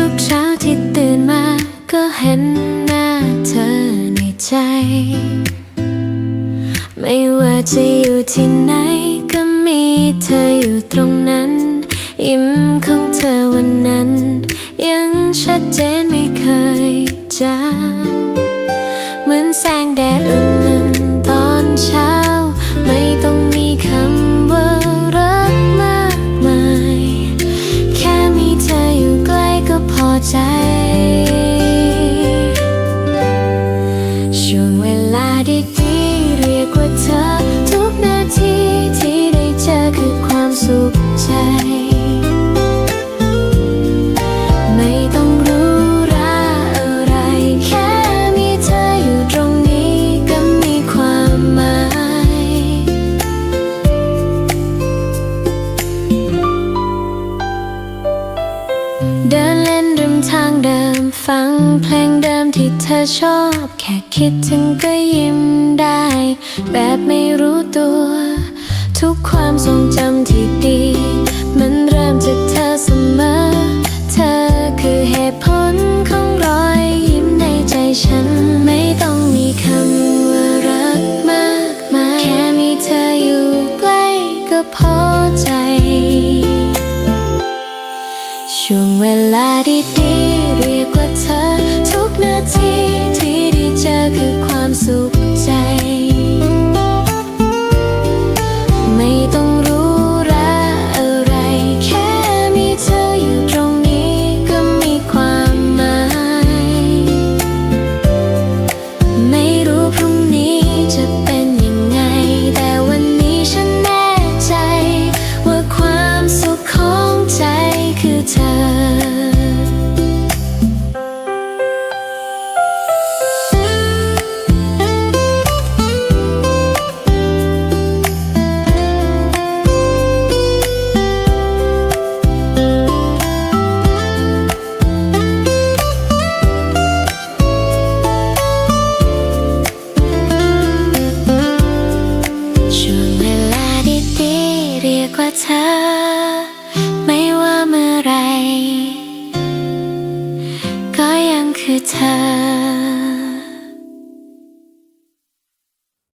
ทุกเช้าที่ตื่นมาก็เห็นหน้าเธอในใจ ไม่ว่าจะอยู่ที่ไหนก็มีเธออยู่ตรงนั้น ยิ้มของเธอวันนั้น ยังชัดเจนไม่เคยจางเหมือนแสงแดดอุ่นตอนเช้า ธอ ทุกนาทีที่ได้เจอคือความสุขใจ ไม่ต้องรู้ราอะไร แค่มีเธออยู่ตรงนี้ก็มีความหมาย เดินเล่นริมทางเดิม ฟังเพลงเดิมที่เธอชอบ แค่คิดถึงก็ยิ้มได้ แบบไม่รู้ตัว ทุกความทรงจำที่ดี มันเริ่มจากเธอเสมอ เธอคือเหตุผลของรอยยิ้มในใจฉัน ไม่ต้องมีคำว่ารักมากมายแค่มีเธออยู่ใกล้ก็พอ ช่วงเวลาดีๆเรียกว่าเธอ ทุกนาทีที่ได้เจอคือความสุขใจ ไม่ต้อง ธอ ไม่ว่าเมื่อไร ก็ยังคือเธอ